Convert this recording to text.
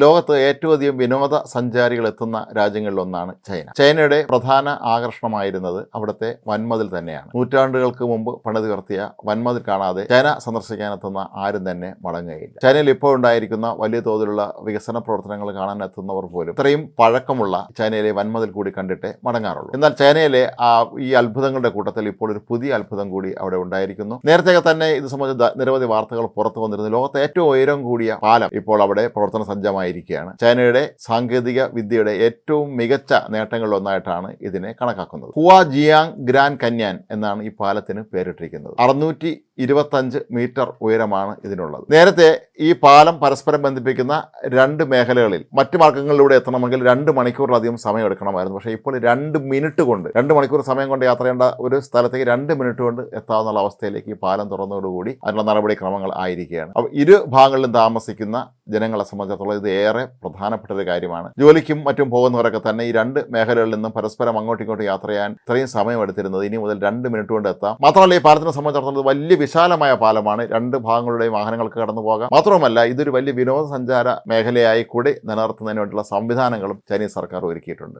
ലോകത്ത് ഏറ്റവും അധികം വിനോദ സഞ്ചാരികൾ എത്തുന്ന രാജ്യങ്ങളിലൊന്നാണ് ചൈന. ചൈനയുടെ പ്രധാന ആകർഷണമായിരുന്നത് അവിടുത്തെ വൻമതിൽ തന്നെയാണ്. നൂറ്റാണ്ടുകൾക്ക് മുമ്പ് പണിതുയർത്തിയ വൻമതിൽ കാണാതെ ചൈന സന്ദർശിക്കാൻ എത്തുന്ന ആരും തന്നെ മടങ്ങുകയില്ല ചൈനയിൽ ഇപ്പോൾ ഉണ്ടായിരിക്കുന്ന വലിയ തോതിലുള്ള വികസന പ്രവർത്തനങ്ങൾ കാണാൻ എത്തുന്നവർ പോലും ഇത്രയും പഴക്കമുള്ള ചൈനയിലെ വൻമതിൽ കൂടി കണ്ടിട്ടേ മടങ്ങാറുള്ളൂ. എന്നാൽ ചൈനയിലെ ആ ഈ അത്ഭുതങ്ങളുടെ കൂട്ടത്തിൽ ഇപ്പോൾ ഒരു പുതിയ അത്ഭുതം കൂടി അവിടെ ഉണ്ടായിരിക്കുന്നു. നേരത്തെ തന്നെ ഇത് സംബന്ധിച്ച നിരവധി വാർത്തകൾ പുറത്തു വന്നിരുന്നു. ലോകത്തെ ഏറ്റവും ഉയരം കൂടിയ പാലം ഇപ്പോൾ അവിടെ പ്രവർത്തന സജ്ജമായിരിക്കുകയാണ് ചൈനയുടെ സാങ്കേതിക വിദ്യയുടെ ഏറ്റവും മികച്ച നേട്ടങ്ങളിലൊന്നായിട്ടാണ് ഇതിനെ കണക്കാക്കുന്നത്. ഹുവ ജിയാങ് ഗ്രാൻ കന്യാൻ എന്നാണ് ഈ പാലത്തിന് പേരിട്ടിരിക്കുന്നത്. അറുന്നൂറ്റി ഇരുപത്തഞ്ച് മീറ്റർ ഉയരമാണ് ഇതിനുള്ളത്. നേരത്തെ ഈ പാലം പരസ്പരം ബന്ധിപ്പിക്കുന്ന രണ്ട് മേഖലകളിൽ മറ്റു മാർഗങ്ങളിലൂടെ എത്തണമെങ്കിൽ രണ്ട് മണിക്കൂറിലധികം സമയം എടുക്കണമായിരുന്നു പക്ഷേ ഇപ്പോൾ രണ്ട് മിനിറ്റ് കൊണ്ട് രണ്ട് മണിക്കൂർ സമയം കൊണ്ട് യാത്ര ചെയ്യേണ്ട ഒരു സ്ഥലത്തേക്ക് രണ്ട് മിനിറ്റ് കൊണ്ട് എത്താവുന്ന അവസ്ഥയിലേക്ക് ഈ പാലം തുറന്നതോടുകൂടി അതിനുള്ള നടപടിക്രമങ്ങൾ ആയിരിക്കുകയാണ്. അപ്പോൾ ഇരു ഭാഗങ്ങളിലും താമസിക്കുന്ന ജനങ്ങളെ സംബന്ധിച്ചിടത്തോളം ഇത് ഏറെ പ്രധാനപ്പെട്ട ഒരു കാര്യമാണ്. ജോലിക്കും മറ്റും പോകുന്നവരൊക്കെ തന്നെ ഈ രണ്ട് മേഖലകളിൽ നിന്നും പരസ്പരം അങ്ങോട്ടും ഇങ്ങോട്ടും യാത്ര ചെയ്യാൻ ഇത്രയും സമയം എടുത്തിരുന്നത് ഇനി മുതൽ രണ്ട് മിനിറ്റ് കൊണ്ട് എത്താം. മാത്രമല്ല ഈ പാലത്തിനെ സംബന്ധിച്ചിടത്തോളം വലിയ വിശാലമായ പാലമാണ്. രണ്ട് ഭാഗങ്ങളുടെയും വാഹനങ്ങൾക്ക് കടന്നു പോകാം. മാത്രവുമല്ല ഇതൊരു വലിയ വിനോദസഞ്ചാര മേഖലയായി കൂടി നിലനിർത്തുന്നതിന് വേണ്ടിയുള്ള സംവിധാനങ്ങളും ചൈനീസ് സർക്കാർ ഒരുക്കിയിട്ടുണ്ട്.